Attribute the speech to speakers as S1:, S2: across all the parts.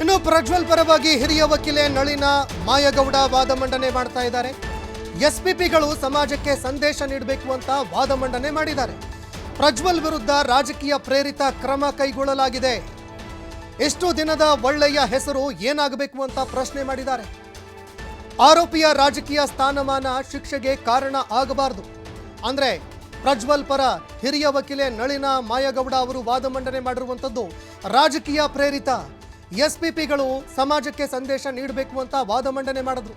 S1: ಇನ್ನು ಪ್ರಜ್ವಲ್ ಪರವಾಗಿ ಹಿರಿಯ ವಕೀಲೆ ನಳಿನ ಮಾಯಗೌಡ ವಾದ ಮಂಡನೆ ಮಾಡ್ತಾ ಇದ್ದಾರೆ. ಎಸ್ಪಿಪಿಗಳು ಸಮಾಜಕ್ಕೆ ಸಂದೇಶ ನೀಡಬೇಕು ಅಂತ ವಾದ ಮಂಡನೆ ಮಾಡಿದ್ದಾರೆ. ಪ್ರಜ್ವಲ್ ವಿರುದ್ಧ ರಾಜಕೀಯ ಪ್ರೇರಿತ ಕ್ರಮ ಕೈಗೊಳ್ಳಲಾಗಿದೆ. ಎಷ್ಟು ದಿನದ ಒಳ್ಳೆಯ ಹೆಸರು ಏನಾಗಬೇಕು ಅಂತ ಪ್ರಶ್ನೆ ಮಾಡಿದ್ದಾರೆ. ಆರೋಪಿಯ ರಾಜಕೀಯ ಸ್ಥಾನಮಾನ ಶಿಕ್ಷೆಗೆ ಕಾರಣ ಆಗಬಾರದು. ಅಂದ್ರೆ ಪ್ರಜ್ವಲ್ ಪರ ಹಿರಿಯ ವಕೀಲೆ ನಳಿನ ಮಾಯಗೌಡ ಅವರು ವಾದ ಮಂಡನೆ ಮಾಡಿರುವಂಥದ್ದು ರಾಜಕೀಯ ಪ್ರೇರಿತ ಎಸ್ಪಿಪಿಗಳು ಸಮಾಜಕ್ಕೆ ಸಂದೇಶ ನೀಡಬೇಕು ಅಂತ ವಾದ ಮಂಡನೆ ಮಾಡಿದ್ರು.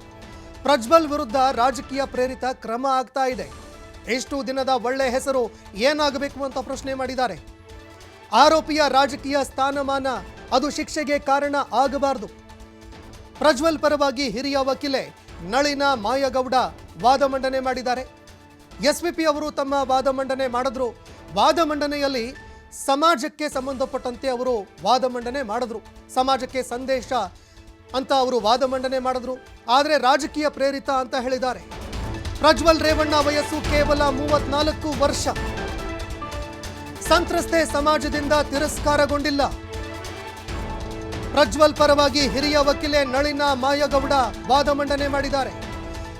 S1: ಪ್ರಜ್ವಲ್ ವಿರುದ್ಧ ರಾಜಕೀಯ ಪ್ರೇರಿತ ಕ್ರಮ ಆಗ್ತಾ ಇದೆ. ಎಷ್ಟು ದಿನದ ಒಳ್ಳೆ ಹೆಸರು ಏನಾಗಬೇಕು ಅಂತ ಪ್ರಶ್ನೆ ಮಾಡಿದ್ದಾರೆ. ಆರೋಪಿಯ ರಾಜಕೀಯ ಸ್ಥಾನಮಾನ ಅದು ಶಿಕ್ಷೆಗೆ ಕಾರಣ ಆಗಬಾರದು. ಪ್ರಜ್ವಲ್ ಪರವಾಗಿ ಹಿರಿಯ ವಕೀಲೆ ನಳಿನ ಮಾಯಗೌಡ ವಾದ ಮಂಡನೆ ಮಾಡಿದ್ದಾರೆ. ಎಸ್ಪಿಪಿ ಅವರು ತಮ್ಮ ವಾದ ಮಂಡನೆ ಮಾಡಿದ್ರು. ವಾದ ಮಂಡನೆಯಲ್ಲಿ ಸಮಾಜಕ್ಕೆ ಸಂಬಂಧಪಟ್ಟಂತೆ ಅವರು ವಾದ ಮಂಡನೆ ಮಾಡಿದ್ರು. ಸಮಾಜಕ್ಕೆ ಸಂದೇಶ ಅಂತ ಅವರು ವಾದ ಮಂಡನೆ ಮಾಡಿದ್ರು. ಆದರೆ ರಾಜಕೀಯ ಪ್ರೇರಿತ ಅಂತ ಹೇಳಿದ್ದಾರೆ. ಪ್ರಜ್ವಲ್ ರೇವಣ್ಣ ವಯಸ್ಸು ಕೇವಲ ಮೂವತ್ನಾಲ್ಕು ವರ್ಷ. ಸಂತ್ರಸ್ತೆ ಸಮಾಜದಿಂದ ತಿರಸ್ಕಾರಗೊಂಡಿಲ್ಲ. ಪ್ರಜ್ವಲ್ ಪರವಾಗಿ ಹಿರಿಯ ವಕೀಲೆ ನಳಿನ ಮಾಯಗೌಡ ವಾದ ಮಂಡನೆ ಮಾಡಿದ್ದಾರೆ.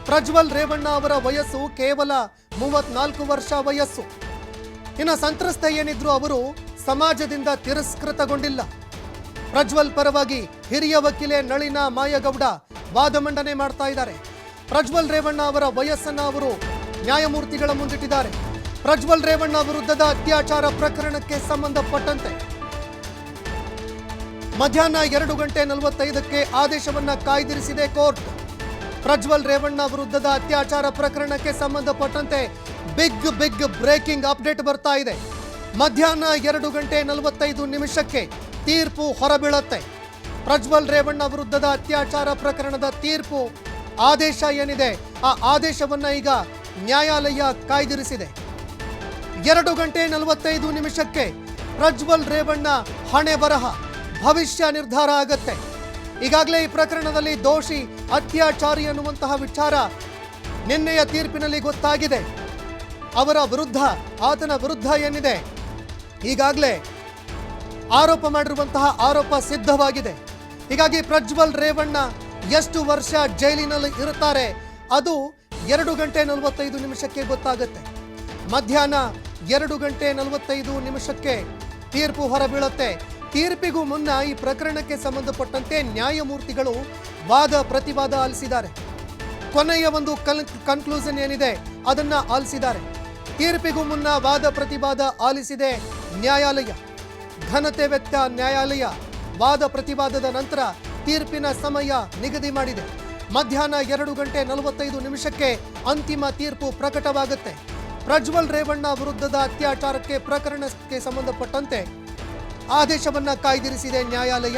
S1: ಪ್ರಜ್ವಲ್ ರೇವಣ್ಣ ಅವರ ವಯಸ್ಸು ಕೇವಲ ಮೂವತ್ನಾಲ್ಕು ವರ್ಷ ವಯಸ್ಸು. ಇನ್ನು ಸಂತ್ರಸ್ತ ಏನಿದ್ರು ಅವರು ಸಮಾಜದಿಂದ ತಿರಸ್ಕೃತಗೊಂಡಿಲ್ಲ. ಪ್ರಜ್ವಲ್ ಪರವಾಗಿ ಹಿರಿಯ ವಕೀಲೆ ನಳಿನ ಮಾಯಗೌಡ ವಾದ ಮಂಡನೆ ಮಾಡ್ತಾ ಇದ್ದಾರೆ. ಪ್ರಜ್ವಲ್ ರೇವಣ್ಣ ಅವರ ವಯಸ್ಸನ್ನ ಅವರು ನ್ಯಾಯಮೂರ್ತಿಗಳ ಮುಂದಿಟ್ಟಿದ್ದಾರೆ. ಪ್ರಜ್ವಲ್ ರೇವಣ್ಣ ವಿರುದ್ಧದ ಅತ್ಯಾಚಾರ ಪ್ರಕರಣಕ್ಕೆ ಸಂಬಂಧಪಟ್ಟಂತೆ. ಮಧ್ಯಾಹ್ನ ಎರಡು ಗಂಟೆ ನಲವತ್ತೈದಕ್ಕೆ ಆದೇಶವನ್ನ ಕಾಯ್ದಿರಿಸಿದೆ ಕೋರ್ಟ್. ಪ್ರಜ್ವಲ್ ರೇವಣ್ಣ ವಿರುದ್ಧದ ಅತ್ಯಾಚಾರ ಪ್ರಕರಣಕ್ಕೆ ಸಂಬಂಧಪಟ್ಟಂತೆ ಬಿಗ್ ಬಿಗ್ ಬ್ರೇಕಿಂಗ್ ಅಪ್ಡೇಟ್ ಬರ್ತಾ ಇದೆ. ಮಧ್ಯಾಹ್ನ ಎರಡು ಗಂಟೆ ನಲವತ್ತೈದು ನಿಮಿಷಕ್ಕೆ ತೀರ್ಪು ಹೊರಬೀಳತ್ತೆ. ಪ್ರಜ್ವಲ್ ರೇವಣ್ಣ ವಿರುದ್ಧದ ಅತ್ಯಾಚಾರ ಪ್ರಕರಣದ ತೀರ್ಪು ಆದೇಶ ಏನಿದೆ? ಆ ಆದೇಶವನ್ನ ಈಗ ನ್ಯಾಯಾಲಯ ಕಾಯ್ದಿರಿಸಿದೆ. ಎರಡು ಗಂಟೆ ನಲವತ್ತೈದು ನಿಮಿಷಕ್ಕೆ ಪ್ರಜ್ವಲ್ ರೇವಣ್ಣ ಹಣೆ ಬರಹ ಭವಿಷ್ಯ ನಿರ್ಧಾರ ಆಗತ್ತೆ. ಈಗಾಗಲೇ ಈ ಪ್ರಕರಣದಲ್ಲಿ ದೋಷಿ ಅತ್ಯಾಚಾರಿ ಅನ್ನುವಂತಹ ವಿಚಾರ ನಿನ್ನೆಯ ತೀರ್ಪಿನಲ್ಲಿ ಗೊತ್ತಾಗಿದೆ. ಅವರ ವಿರುದ್ಧ, ಆತನ ವಿರುದ್ಧ ಏನಿದೆ? ಈಗಾಗಲೇ ಆರೋಪ ಮಾಡಿರುವಂತಹ ಆರೋಪ ಸಿದ್ಧವಾಗಿದೆ. ಹೀಗಾಗಿ ಪ್ರಜ್ವಲ್ ರೇವಣ್ಣ ಎಷ್ಟು ವರ್ಷ ಜೈಲಿನಲ್ಲಿ ಇರುತ್ತಾರೆ? ಅದು ಎರಡು ಗಂಟೆ ನಲವತ್ತೈದು ನಿಮಿಷಕ್ಕೆ ಗೊತ್ತಾಗುತ್ತೆ. ಮಧ್ಯಾಹ್ನ ಎರಡು ಗಂಟೆ ನಲವತ್ತೈದು ನಿಮಿಷಕ್ಕೆ ತೀರ್ಪು ಹೊರಬೀಳುತ್ತೆ. ತೀರ್ಪಿಗೂ ಮುನ್ನ ಈ ಪ್ರಕರಣಕ್ಕೆ ಸಂಬಂಧಪಟ್ಟಂತೆ ನ್ಯಾಯಮೂರ್ತಿಗಳು ವಾದ ಪ್ರತಿವಾದ ಆಲಿಸಿದ್ದಾರೆ. ಕೊನೆಯ ಒಂದು ಕನ್ ಕನ್ಕ್ಲೂಷನ್ ಏನಿದೆ, ಅದನ್ನ ಆಲಿಸಿದ್ದಾರೆ. ತೀರ್ಪಿಗೂ ಮುನ್ನ ವಾದ ಪ್ರತಿವಾದ ಆಲಿಸಿದೆ ನ್ಯಾಯಾಲಯ. ಘನತೆ ವ್ಯಕ್ತ ನ್ಯಾಯಾಲಯ ವಾದ ಪ್ರತಿವಾದದ ನಂತರ ತೀರ್ಪಿನ ಸಮಯ ನಿಗದಿ ಮಾಡಿದೆ. ಮಧ್ಯಾಹ್ನ ಎರಡು ಗಂಟೆ ನಲವತ್ತೈದು ನಿಮಿಷಕ್ಕೆ ಅಂತಿಮ ತೀರ್ಪು ಪ್ರಕಟವಾಗುತ್ತೆ. ಪ್ರಜ್ವಲ್ ರೇವಣ್ಣ ವಿರುದ್ಧದ ಅತ್ಯಾಚಾರಕ್ಕೆ ಪ್ರಕರಣಕ್ಕೆ ಸಂಬಂಧಪಟ್ಟಂತೆ ಆದೇಶವನ್ನ ಕಾಯ್ದಿರಿಸಿದೆ ನ್ಯಾಯಾಲಯ.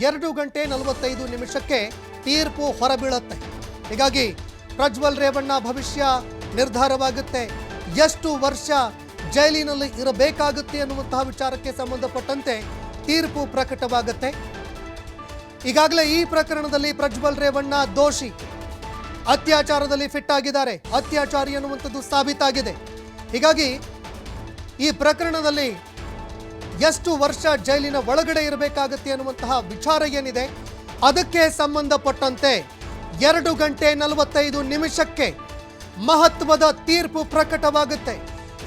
S1: ಎರಡು ಗಂಟೆ ನಲವತ್ತೈದು ನಿಮಿಷಕ್ಕೆ ತೀರ್ಪು ಹೊರಬೀಳುತ್ತೆ. ಹೀಗಾಗಿ ಪ್ರಜ್ವಲ್ ರೇವಣ್ಣ ಭವಿಷ್ಯ ನಿರ್ಧಾರವಾಗುತ್ತೆ. ಎಷ್ಟು ವರ್ಷ ಜೈಲಿನಲ್ಲಿ ಇರಬೇಕಾಗುತ್ತೆ ಅನ್ನುವಂತಹ ವಿಚಾರಕ್ಕೆ ಸಂಬಂಧಪಟ್ಟಂತೆ ತೀರ್ಪು ಪ್ರಕಟವಾಗುತ್ತೆ. ಈಗಾಗಲೇ ಈ ಪ್ರಕರಣದಲ್ಲಿ ಪ್ರಜ್ವಲ್ ರೇವಣ್ಣ ದೋಷಿ. ಅತ್ಯಾಚಾರದಲ್ಲಿ ಫಿಟ್ ಆಗಿದ್ದಾರೆ ಅತ್ಯಾಚಾರಿ ಅನ್ನುವಂಥದ್ದು ಸಾಬೀತಾಗಿದೆ. ಹೀಗಾಗಿ ಈ ಪ್ರಕರಣದಲ್ಲಿ ಎಷ್ಟು ವರ್ಷ ಜೈಲಿನ ಒಳಗಡೆ ಇರಬೇಕಾಗತ್ತೆ ಅನ್ನುವಂತಹ ವಿಚಾರ ಏನಿದೆ, ಅದಕ್ಕೆ ಸಂಬಂಧಪಟ್ಟಂತೆ ಎರಡು ಗಂಟೆ ನಲವತ್ತೈದು ನಿಮಿಷಕ್ಕೆ ಮಹತ್ವದ ತೀರ್ಪು ಪ್ರಕಟವಾಗುತ್ತೆ.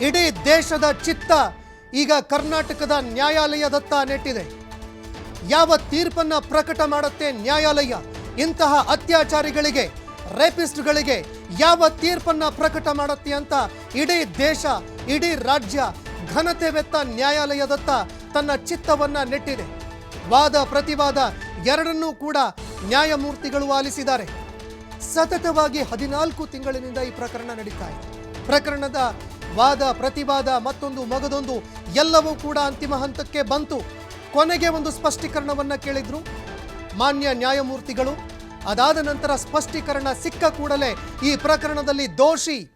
S1: ಇಡೀ ದೇಶದ ಚಿತ್ತ ಈಗ ಕರ್ನಾಟಕದ ನ್ಯಾಯಾಲಯದತ್ತ ನೆಟ್ಟಿದೆ. ಯಾವ ತೀರ್ಪನ್ನ ಪ್ರಕಟ ಮಾಡುತ್ತೆ ನ್ಯಾಯಾಲಯ? ಇಂತಹ ಅತ್ಯಾಚಾರಿಗಳಿಗೆ, ರೇಪಿಸ್ಟ್ಗಳಿಗೆ ಯಾವ ತೀರ್ಪನ್ನ ಪ್ರಕಟ ಮಾಡುತ್ತೆ ಅಂತ ಇಡೀ ದೇಶ, ಇಡೀ ರಾಜ್ಯ ಘನತೆ ವೆತ್ತ ನ್ಯಾಯಾಲಯದತ್ತ ತನ್ನ ಚಿತ್ತವನ್ನ ನೆಟ್ಟಿದೆ. ವಾದ ಪ್ರತಿವಾದ ಎರಡನ್ನೂ ಕೂಡ ನ್ಯಾಯಮೂರ್ತಿಗಳು ಆಲಿಸಿದ್ದಾರೆ. ಸತತವಾಗಿ ಹದಿನಾಲ್ಕು ತಿಂಗಳಿನಿಂದ ಈ ಪ್ರಕರಣ ನಡೀತಾ ಇದೆ. ಪ್ರಕರಣದ ವಾದ ಪ್ರತಿವಾದ ಮತ್ತೊಂದು ಮಗದೊಂದು ಎಲ್ಲವೂ ಕೂಡ ಅಂತಿಮ ಹಂತಕ್ಕೆ ಬಂತು. ಕೊನೆಗೆ ಒಂದು ಸ್ಪಷ್ಟೀಕರಣವನ್ನ ಕೇಳಿದ್ರು. ಮಾನ್ಯ ನ್ಯಾಯಮೂರ್ತಿಗಳು, ಅದಾದ ನಂತರ ಸ್ಪಷ್ಟೀಕರಣ ಸಿಕ್ಕ ಕೂಡಲೇ ಈ ಪ್ರಕರಣದಲ್ಲಿ ದೋಷಿ,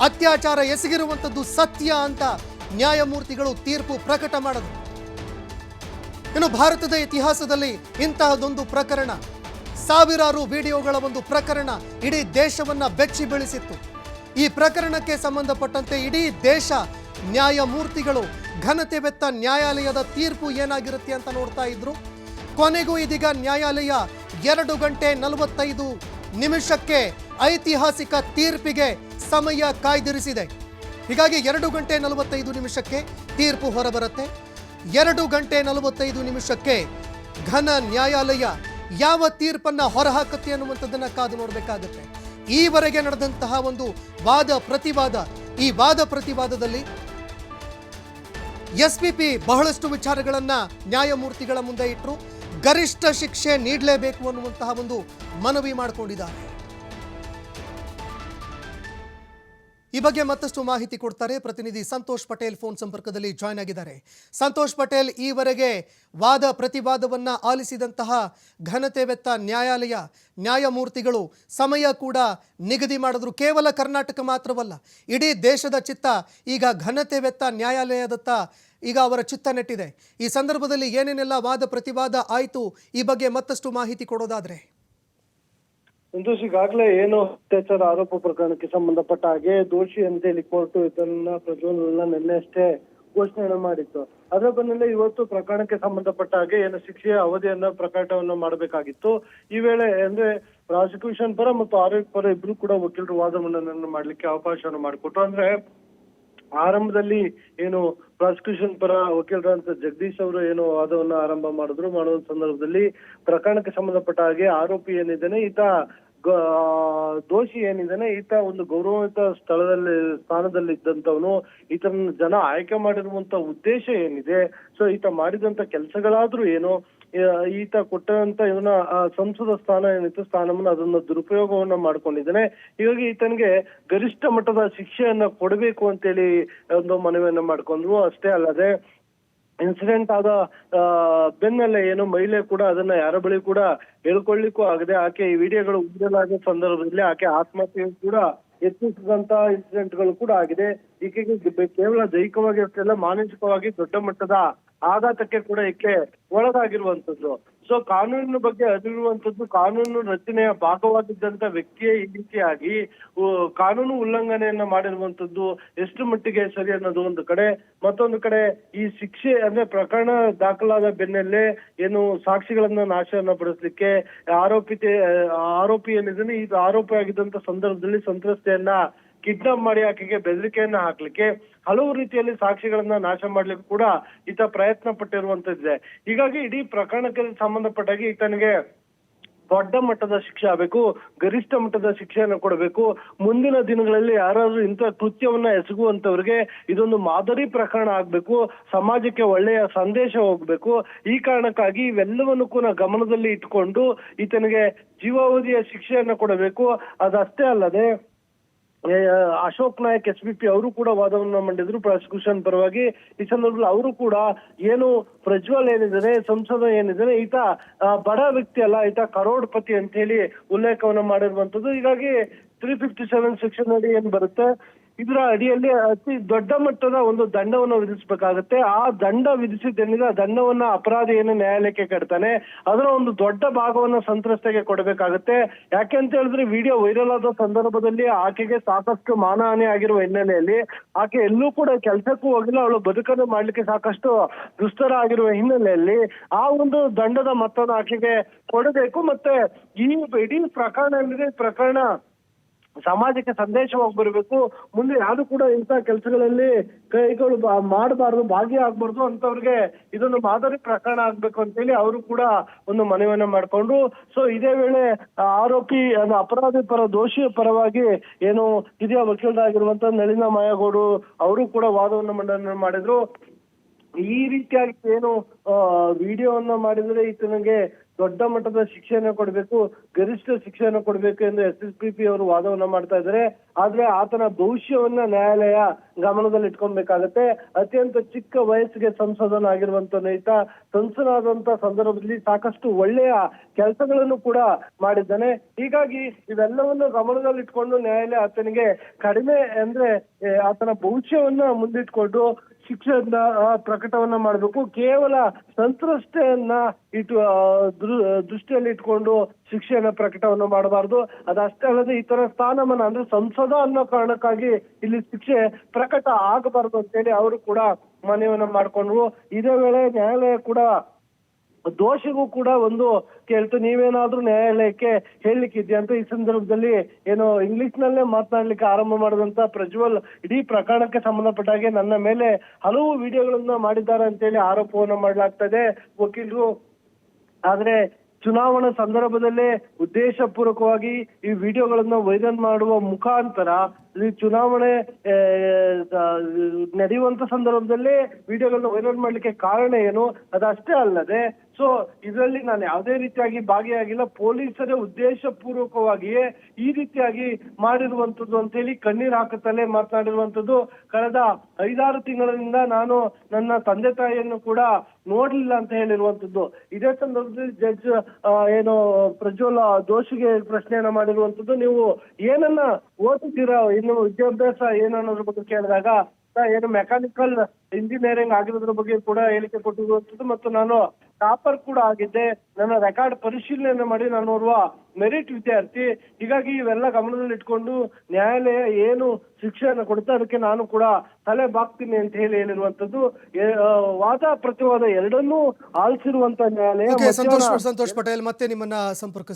S1: ಅತ್ಯಾಚಾರ ಎಸಗಿರುವಂಥದ್ದು ಸತ್ಯ ಅಂತ ನ್ಯಾಯಮೂರ್ತಿಗಳು ತೀರ್ಪು ಪ್ರಕಟ ಮಾಡಿದರು ಇನ್ನು ಭಾರತದ ಇತಿಹಾಸದಲ್ಲಿ ಇಂತಹದೊಂದು ಪ್ರಕರಣ, ಸಾವಿರಾರು ವಿಡಿಯೋಗಳ ಒಂದು ಪ್ರಕರಣ ಇಡೀ ದೇಶವನ್ನ ಬೆಚ್ಚಿ ಬೀಳಿಸಿತ್ತು. ಈ ಪ್ರಕರಣಕ್ಕೆ ಸಂಬಂಧಪಟ್ಟಂತೆ ಇಡೀ ದೇಶ ನ್ಯಾಯಮೂರ್ತಿಗಳು ಘನತೆ ಬೆತ್ತ ನ್ಯಾಯಾಲಯದ ತೀರ್ಪು ಏನಾಗಿರುತ್ತೆ ಅಂತ ನೋಡ್ತಾ ಇದ್ರು. ಕೊನೆಗೂ ಇದೀಗ ನ್ಯಾಯಾಲಯ ಎರಡು ಗಂಟೆ ನಲವತ್ತೈದು ನಿಮಿಷಕ್ಕೆ ಐತಿಹಾಸಿಕ ತೀರ್ಪಿಗೆ ಸಮಯ ಕಾಯ್ದಿರಿಸಿದೆ. ಹೀಗಾಗಿ ಎರಡು ಗಂಟೆ ನಲವತ್ತೈದು ನಿಮಿಷಕ್ಕೆ ತೀರ್ಪು ಹೊರಬರುತ್ತೆ. ಎರಡು ಗಂಟೆ ನಲವತ್ತೈದು ನಿಮಿಷಕ್ಕೆ ಘನ ನ್ಯಾಯಾಲಯ ಯಾವ ತೀರ್ಪನ್ನ ಹೊರಹಾಕುತ್ತೆ ಅನ್ನುವಂಥದ್ದನ್ನ ಕಾದು ನೋಡಬೇಕಾಗುತ್ತೆ. ಈವರೆಗೆ ನಡೆದಂತಹ ಒಂದು ವಾದ ಪ್ರತಿವಾದ, ಈ ವಾದ ಪ್ರತಿವಾದದಲ್ಲಿ ಎಸ್ಪಿಪಿ ಬಹಳಷ್ಟು ವಿಚಾರಗಳನ್ನ ನ್ಯಾಯಮೂರ್ತಿಗಳ ಮುಂದೆ ಇಟ್ಟರು ಗರಿಷ್ಠ ಶಿಕ್ಷೆ ನೀಡಲೇಬೇಕು ಅನ್ನುವಂತಹ ಒಂದು ಮನವಿ ಮಾಡಿಕೊಂಡಿದ್ದಾರೆ. ಈ ಬಗ್ಗೆ ಮತ್ತಷ್ಟು ಮಾಹಿತಿ ಕೊಡ್ತಾರೆ ಪ್ರತಿನಿಧಿ ಸಂತೋಷ್ ಪಟೇಲ್ ಫೋನ್ ಸಂಪರ್ಕದಲ್ಲಿ ಜಾಯ್ನ್ ಆಗಿದ್ದಾರೆ. ಸಂತೋಷ್ ಪಟೇಲ್, ಈವರೆಗೆ ವಾದ ಪ್ರತಿವಾದವನ್ನ ಆಲಿಸಿದಂತಹ ಘನತೆವೆತ್ತ ನ್ಯಾಯಾಲಯ, ನ್ಯಾಯಮೂರ್ತಿಗಳು ಸಮಯ ಕೂಡ ನಿಗದಿ ಮಾಡಿದ್ರು. ಕೇವಲ ಕರ್ನಾಟಕ ಮಾತ್ರವಲ್ಲ, ಇಡೀ ದೇಶದ ಚಿತ್ತ ಈಗ ಘನತೆವೆತ್ತ ನ್ಯಾಯಾಲಯದತ್ತ ಈಗ ಅವರ ಚಿತ್ತ ನೆಟ್ಟಿದೆ. ಈ ಸಂದರ್ಭದಲ್ಲಿ ಏನೇನೆಲ್ಲ ವಾದ ಪ್ರತಿವಾದ ಆಯಿತು, ಈ ಬಗ್ಗೆ ಮತ್ತಷ್ಟು ಮಾಹಿತಿ ಕೊಡೋದಾದ್ರೆ.
S2: ಸಂತೋಷ್ ಈಗಾಗಲೇ ಏನು ಅತ್ಯಾಚಾರ ಆರೋಪ ಪ್ರಕರಣಕ್ಕೆ ಸಂಬಂಧಪಟ್ಟ ಹಾಗೆ ದೋಷಿ ಅಂತೇಳಿ ಕೋರ್ಟ್ ಇದನ್ನ ಪ್ರಜ್ವಲ್ನ ನಿನ್ನೆ ಅಷ್ಟೇ ಘೋಷಣೆಯನ್ನು ಮಾಡಿತ್ತು. ಅದರ ಬೆನ್ನಲ್ಲೇ ಇವತ್ತು ಪ್ರಕರಣಕ್ಕೆ ಸಂಬಂಧಪಟ್ಟ ಹಾಗೆ ಏನು ಶಿಕ್ಷೆಯ ಅವಧಿಯನ್ನ ಪ್ರಕಟವನ್ನು ಮಾಡಬೇಕಾಗಿತ್ತು. ಈ ವೇಳೆ ಅಂದ್ರೆ ಪ್ರಾಸಿಕ್ಯೂಷನ್ ಪರ ಮತ್ತು ಆರೋಗ್ಯ ಪರ ಇಬ್ರು ಕೂಡ ವಕೀಲರು ವಾದ ಮಂಡನೆಯನ್ನು ಮಾಡ್ಲಿಕ್ಕೆ ಅವಕಾಶವನ್ನು ಮಾಡಿಕೊಟ್ರು. ಅಂದ್ರೆ ಆರಂಭದಲ್ಲಿ ಏನು ಪ್ರಾಸಿಕ್ಯೂಷನ್ ಪರ ವಕೀಲರಂತ ಜಗದೀಶ್ ಅವರು ಏನು ವಾದವನ್ನ ಆರಂಭ ಮಾಡಿದ್ರು. ಮಾಡುವ ಸಂದರ್ಭದಲ್ಲಿ ಪ್ರಕರಣಕ್ಕೆ ಸಂಬಂಧಪಟ್ಟ ಹಾಗೆ ಆರೋಪಿ ಏನಿದ್ದಾನೆ, ಈತ ದೋಷಿ ಏನಿದ್ದಾನೆ, ಈತ ಒಂದು ಗೌರವಯುತ ಸ್ಥಳದಲ್ಲಿ ಸ್ಥಾನದಲ್ಲಿ ಇದ್ದಂತವನು ಈತನ ಜನ ಆಯ್ಕೆ ಮಾಡಿರುವಂತ ಉದ್ದೇಶ ಏನಿದೆ, ಸೊ ಈತ ಮಾಡಿದಂತ ಕೆಲಸಗಳಾದ್ರೂ ಏನು ಈತ ಕೊಟ್ಟಂತ ಇವನ ಸಂಸದ ಸ್ಥಾನ, ಏನಿತ್ತು, ಸ್ಥಾನವನ್ನು ಅದನ್ನ ದುರುಪಯೋಗವನ್ನ ಮಾಡ್ಕೊಂಡಿದ್ದಾನೆ. ಹೀಗಾಗಿ ಈತನಿಗೆ ಗರಿಷ್ಠ ಮಟ್ಟದ ಶಿಕ್ಷೆಯನ್ನ ಕೊಡಬೇಕು ಅಂತೇಳಿ ಒಂದು ಮನವಿಯನ್ನ ಮಾಡ್ಕೊಂಡ್ರು. ಅಷ್ಟೇ ಅಲ್ಲದೆ ಇನ್ಸಿಡೆಂಟ್ ಆದ ಬೆನ್ನಲ್ಲೇ ಏನು ಮಹಿಳೆ ಕೂಡ ಅದನ್ನ ಯಾರ ಬಳಿ ಕೂಡ ಹೇಳ್ಕೊಳ್ಳಿಕ್ಕೂ ಆಗದೆ ಆಕೆ ಈ ವಿಡಿಯೋಗಳು ಉಗ್ರಲಾದ ಸಂದರ್ಭದಲ್ಲಿ ಆಕೆ ಆತ್ಮಹತ್ಯೆ ಕೂಡ ಯತ್ನಿಸಿದಂತ ಇನ್ಸಿಡೆಂಟ್ಗಳು ಕೂಡ ಆಗಿದೆ. ಈಕೆಗೆ ಕೇವಲ ದೈಹಿಕವಾಗಿ ಅಷ್ಟೇ ಅಲ್ಲ, ಮಾನಸಿಕವಾಗಿ ದೊಡ್ಡ ಮಟ್ಟದ ಆಘಾತಕ್ಕೆ ಕೂಡ ಈಕೆ ಒಳಗಾಗಿರುವಂತದ್ದು ಸೊ ಕಾನೂನಿನ ಬಗ್ಗೆ ಅರಿವಿರುವಂತದ್ದು ಕಾನೂನು ರಚನೆಯ ಭಾಗವಾಗಿದ್ದಂತ ವ್ಯಕ್ತಿಯೇ ಈ ರೀತಿಯಾಗಿ ಕಾನೂನು ಉಲ್ಲಂಘನೆಯನ್ನ ಮಾಡಿರುವಂತದ್ದು ಎಷ್ಟು ಮಟ್ಟಿಗೆ ಸರಿ ಅನ್ನೋದು ಒಂದು ಕಡೆ. ಮತ್ತೊಂದು ಕಡೆ, ಈ ಶಿಕ್ಷೆ ಅಂದ್ರೆ ಪ್ರಕರಣ ದಾಖಲಾದ ಬೆನ್ನಲ್ಲೇ ಏನು ಸಾಕ್ಷಿಗಳನ್ನ ನಾಶವನ್ನ ಪಡಿಸ್ಲಿಕ್ಕೆ ಆರೋಪಿತ ಆರೋಪಿ ಏನಿದ್ದಾನೆ ಇದು ಆರೋಪಿ ಆಗಿದ್ದಂತ ಸಂದರ್ಭದಲ್ಲಿ ಸಂತ್ರಸ್ತೆಯನ್ನ ಕಿಡ್ನಾಪ್ ಮಾಡಿ ಆಕೆಗೆ ಬೆದರಿಕೆಯನ್ನ ಹಾಕ್ಲಿಕ್ಕೆ ಹಲವು ರೀತಿಯಲ್ಲಿ ಸಾಕ್ಷಿಗಳನ್ನ ನಾಶ ಮಾಡ್ಲಿಕ್ಕೆ ಕೂಡ ಈತ ಪ್ರಯತ್ನ ಪಟ್ಟಿರುವಂತದ್ದಿದೆ ಹೀಗಾಗಿ ಇಡೀ ಪ್ರಕರಣಕ್ಕೆ ಸಂಬಂಧಪಟ್ಟಾಗಿ ಈತನಿಗೆ ದೊಡ್ಡ ಮಟ್ಟದ ಶಿಕ್ಷೆ ಆಗಬೇಕು, ಗರಿಷ್ಠ ಮಟ್ಟದ ಶಿಕ್ಷೆಯನ್ನು ಕೊಡಬೇಕು. ಮುಂದಿನ ದಿನಗಳಲ್ಲಿ ಯಾರಾದ್ರೂ ಇಂಥ ಕೃತ್ಯವನ್ನ ಎಸಗುವಂತವ್ರಿಗೆ ಇದೊಂದು ಮಾದರಿ ಪ್ರಕರಣ ಆಗ್ಬೇಕು, ಸಮಾಜಕ್ಕೆ ಒಳ್ಳೆಯ ಸಂದೇಶ ಹೋಗ್ಬೇಕು. ಈ ಕಾರಣಕ್ಕಾಗಿ ಇವೆಲ್ಲವನ್ನು ಕೂಡ ಗಮನದಲ್ಲಿ ಇಟ್ಕೊಂಡು ಈತನಿಗೆ ಜೀವಾವಧಿಯ ಶಿಕ್ಷೆಯನ್ನು ಕೊಡಬೇಕು. ಅದಷ್ಟೇ ಅಲ್ಲದೆ Ashok Nayak S B P ಅವರು ಕೂಡ ವಾದವನ್ನ ಮಂಡಿದ್ರು. ಪ್ರಾಸಿಕ್ಯೂಷನ್ ಪರವಾಗಿ ಈ ಸಂದರ್ಭದಲ್ಲಿ ಅವರು ಕೂಡ ಏನು ಪ್ರಜ್ವಲ್ ಏನಿದ್ದಾರೆ ಸಂಸದ ಏನಿದ್ದಾರೆ ಈತ ಬಡ ವ್ಯಕ್ತಿ ಅಲ್ಲ, ಈತ ಕರೋಡ್ಪತಿ ಅಂತ ಹೇಳಿ ಉಲ್ಲೇಖವನ್ನ ಮಾಡಿರುವಂತದ್ದು. ಹೀಗಾಗಿ ತ್ರೀ ಫಿಫ್ಟಿ ಸೆವೆನ್ ಸೆಕ್ಷನ್ ಅಡಿ ಏನ್ ಬರುತ್ತೆ? ಇದರ ಅಡಿಯಲ್ಲಿ ಅತಿ ದೊಡ್ಡ ಮಟ್ಟದ ಒಂದು ದಂಡವನ್ನು ವಿಧಿಸಬೇಕಾಗುತ್ತೆ. ಆ ದಂಡ ವಿಧಿಸಿದ್ದೇನಿದೆ ಆ ದಂಡವನ್ನ ಅಪರಾಧಿಯನ್ನು ನ್ಯಾಯಾಲಯಕ್ಕೆ ಕಟ್ತಾನೆ. ಅದರ ಒಂದು ದೊಡ್ಡ ಭಾಗವನ್ನ ಸಂತ್ರಸ್ತೆಗೆ ಕೊಡಬೇಕಾಗುತ್ತೆ. ಯಾಕೆ ಅಂತ ಹೇಳಿದ್ರೆ ವಿಡಿಯೋ ವೈರಲ್ ಆದ ಸಂದರ್ಭದಲ್ಲಿ ಆಕೆಗೆ ಸಾಕಷ್ಟು ಮಾನಹಾನಿ ಆಗಿರುವ ಹಿನ್ನೆಲೆಯಲ್ಲಿ ಆಕೆ ಎಲ್ಲೂ ಕೂಡ ಕೆಲಸಕ್ಕೂ ಹೋಗಿಲ್ಲ. ಅವಳು ಬದುಕನ್ನು ಮಾಡ್ಲಿಕ್ಕೆ ಸಾಕಷ್ಟು ದುಸ್ತರ ಆಗಿರುವ ಹಿನ್ನೆಲೆಯಲ್ಲಿ ಆ ಒಂದು ದಂಡದ ಮೊತ್ತವನ್ನು ಆಕೆಗೆ ಕೊಡಬೇಕು. ಮತ್ತೆ ಈ ಇಡೀ ಪ್ರಕರಣ ಏನಿದೆ ಪ್ರಕರಣ ಸಮಾಜಕ್ಕೆ ಸಂದೇಶವಾಗಿ ಬರಬೇಕು. ಮುಂದೆ ಯಾರು ಕೂಡ ಇಂಥ ಕೆಲಸಗಳಲ್ಲಿ ಕೈಗಳು ಮಾಡಬಾರ್ದು ಭಾಗಿಯಾಗಬಾರ್ದು ಅಂತವ್ರಿಗೆ ಇದೊಂದು ಮಾದರಿ ಪ್ರಕರಣ ಆಗ್ಬೇಕು ಅಂತೇಳಿ ಅವರು ಕೂಡ ಒಂದು ಮನವಿಯನ್ನ ಮಾಡ್ಕೊಂಡ್ರು. ಸೊ ಇದೇ ವೇಳೆ ಆರೋಪಿ ಅಪರಾಧಿ ಪರ ದೋಷಿಯ ಪರವಾಗಿ ಏನು ಹಿರಿಯ ವಕೀಲರಾಗಿರುವಂತ ನಳಿನ ಮಾಯಗೌಡು ಅವರು ಕೂಡ ವಾದವನ್ನು ಮಂಡನೆ ಮಾಡಿದ್ರು. ಈ ರೀತಿಯಾಗಿ ಏನು ವಿಡಿಯೋವನ್ನ ಮಾಡಿದ್ರೆ ಈತನಿಗೆ ದೊಡ್ಡ ಮಟ್ಟದ ಶಿಕ್ಷೆಯನ್ನು ಕೊಡಬೇಕು, ಗರಿಷ್ಠ ಶಿಕ್ಷೆಯನ್ನು ಕೊಡಬೇಕು ಎಂದು ಎಸ್ ಎಸ್ ಪಿ ಪಿ ಅವರು ವಾದವನ್ನ ಮಾಡ್ತಾ ಇದ್ದಾರೆ. ಆದ್ರೆ ಆತನ ಭವಿಷ್ಯವನ್ನ ನ್ಯಾಯಾಲಯ ಗಮನದಲ್ಲಿ ಇಟ್ಕೊಬೇಕಾಗತ್ತೆ ಅತ್ಯಂತ ಚಿಕ್ಕ ವಯಸ್ಸಿಗೆ ಸಂಸದನಾಗಿರುವಂತ ನೈತ ಸಂಸದಾದಂತ ಸಂದರ್ಭದಲ್ಲಿ ಸಾಕಷ್ಟು ಒಳ್ಳೆಯ ಕೆಲಸಗಳನ್ನು ಕೂಡ ಮಾಡಿದ್ದಾನೆ. ಹೀಗಾಗಿ ಇವೆಲ್ಲವನ್ನು ಗಮನದಲ್ಲಿ ಇಟ್ಕೊಂಡು ನ್ಯಾಯಾಲಯ ಆತನಿಗೆ ಕಡಿಮೆ ಅಂದ್ರೆ ಆತನ ಭವಿಷ್ಯವನ್ನ ಮುಂದಿಟ್ಕೊಂಡು ಶಿಕ್ಷೆಯನ್ನ ಪ್ರಕಟವನ್ನ ಮಾಡಬೇಕು. ಕೇವಲ ಸಂತ್ರಸ್ತೆಯನ್ನ ಇಟ್ಟು ದೃಷ್ಟಿಯಲ್ಲಿ ಇಟ್ಕೊಂಡು ಶಿಕ್ಷೆಯನ್ನ ಪ್ರಕಟವನ್ನು ಮಾಡಬಾರದು. ಅದಷ್ಟೇ ಅಲ್ಲದೆ ಈ ತರ ಸ್ಥಾನಮಾನ ಅಂದ್ರೆ ಸಂಸದ ಅನ್ನೋ ಕಾರಣಕ್ಕಾಗಿ ಇಲ್ಲಿ ಶಿಕ್ಷೆ ಪ್ರಕಟ ಆಗಬಾರ್ದು ಅಂತೇಳಿ ಅವರು ಕೂಡ ಮನವಿಯನ್ನ ಮಾಡ್ಕೊಂಡ್ರು. ಇದೇ ವೇಳೆ ನ್ಯಾಯಾಲಯ ಕೂಡ ದೋಷಿಗೂ ಕೂಡ ಒಂದು ಕೇಳ್ತು. ನೀವೇನಾದ್ರೂ ನ್ಯಾಯಾಲಯಕ್ಕೆ ಹೇಳಲಿಕ್ಕಿದ್ಯಾ ಅಂತ ಈ ಸಂದರ್ಭದಲ್ಲಿ ಏನು ಇಂಗ್ಲಿಷ್ ನಲ್ಲೇ ಮಾತನಾಡ್ಲಿಕ್ಕೆ ಆರಂಭ ಮಾಡಿದಂತ ಪ್ರಜ್ವಲ್ ಇಡೀ ಪ್ರಕರಣಕ್ಕೆ ಸಂಬಂಧಪಟ್ಟ ಹಾಗೆ ನನ್ನ ಮೇಲೆ ಹಲವು ವಿಡಿಯೋಗಳನ್ನ ಮಾಡಿದ್ದಾರೆ ಅಂತೇಳಿ ಆರೋಪವನ್ನ ಮಾಡಲಾಗ್ತದೆ. ವಕೀಲರು. ಆದ್ರೆ ಚುನಾವಣಾ ಸಂದರ್ಭದಲ್ಲೇ ಉದ್ದೇಶಪೂರ್ವಕವಾಗಿ ಈ ವಿಡಿಯೋಗಳನ್ನ ವೈರಲ್ ಮಾಡುವ ಮುಖಾಂತರ ಈ ಚುನಾವಣೆ ನಡೆಯುವಂತ ಸಂದರ್ಭದಲ್ಲಿ ವಿಡಿಯೋಗಳನ್ನ ವೈರಲ್ ಮಾಡ್ಲಿಕ್ಕೆ ಕಾರಣ ಏನು? ಅದಷ್ಟೇ ಅಲ್ಲದೆ, ಸೊ, ಇದರಲ್ಲಿ ನಾನು ಯಾವುದೇ ರೀತಿಯಾಗಿ ಭಾಗಿಯಾಗಿಲ್ಲ. ಪೊಲೀಸರೇ ಉದ್ದೇಶ ಪೂರ್ವಕವಾಗಿಯೇ ಈ ರೀತಿಯಾಗಿ ಮಾಡಿರುವಂತದ್ದು ಅಂತ ಹೇಳಿ ಕಣ್ಣೀರ್ ಹಾಕುತ್ತಲೇ ಮಾತನಾಡಿರುವಂತದ್ದು, ಕಳೆದ ಐದಾರು ತಿಂಗಳಿಂದ ನಾನು ನನ್ನ ತಂದೆ ತಾಯಿಯನ್ನು ಕೂಡ ನೋಡ್ಲಿಲ್ಲ ಅಂತ ಹೇಳಿರುವಂತದ್ದು. ಇದೇ ಸಂದರ್ಭದಲ್ಲಿ ಜಡ್ಜ್ ಏನು ಪ್ರಜ್ವಲ್ ದೋಷಿಗೆ ಪ್ರಶ್ನೆಯನ್ನ ಮಾಡಿರುವಂತದ್ದು, ನೀವು ಏನನ್ನ ಓದಿದ್ದೀರಾ? ಇನ್ನು ವಿದ್ಯಾಭ್ಯಾಸ ಏನು ಅನ್ನೋದ್ರ ಬಗ್ಗೆ ಕೇಳಿದಾಗ ಏನು ಮೆಕ್ಯಾನಿಕಲ್ ಇಂಜಿನಿಯರಿಂಗ್ ಆಗಿರೋದ್ರ ಬಗ್ಗೆ ಕೂಡ ಹೇಳಿಕೆ ಕೊಟ್ಟಿರುವಂತದ್ದು ಮತ್ತು ನಾನು ಟಾಪರ್ ಕೂಡ ಆಗಿದ್ದೆ. ನನ್ನ ರೆಕಾರ್ಡ್ ಪರಿಶೀಲನೆ ಮಾಡಿ ನಾನು ಓರ್ವ ಮೆರಿಟ್ ವಿದ್ಯಾರ್ಥಿ. ಹೀಗಾಗಿ ಇವೆಲ್ಲ ಗಮನದಲ್ಲಿ ಇಟ್ಕೊಂಡು ನ್ಯಾಯಾಲಯ ಏನು ಶಿಕ್ಷೆಯನ್ನು ಕೊಡುತ್ತೆ ಅದಕ್ಕೆ ನಾನು ಕೂಡ ತಲೆ ಬಾಗ್ತೀನಿ ಅಂತ ಹೇಳಿ ಹೇಳಿರುವಂತದ್ದು ವಾದ ಪ್ರತಿವಾದ ಎರಡನ್ನೂ ಆಲಿಸಿರುವಂತ ನ್ಯಾಯಾಲಯ
S1: ಸಂತೋಷ್ ಪಟೇಲ್ ಮತ್ತೆ ನಿಮ್ಮನ್ನ ಸಂಪರ್ಕ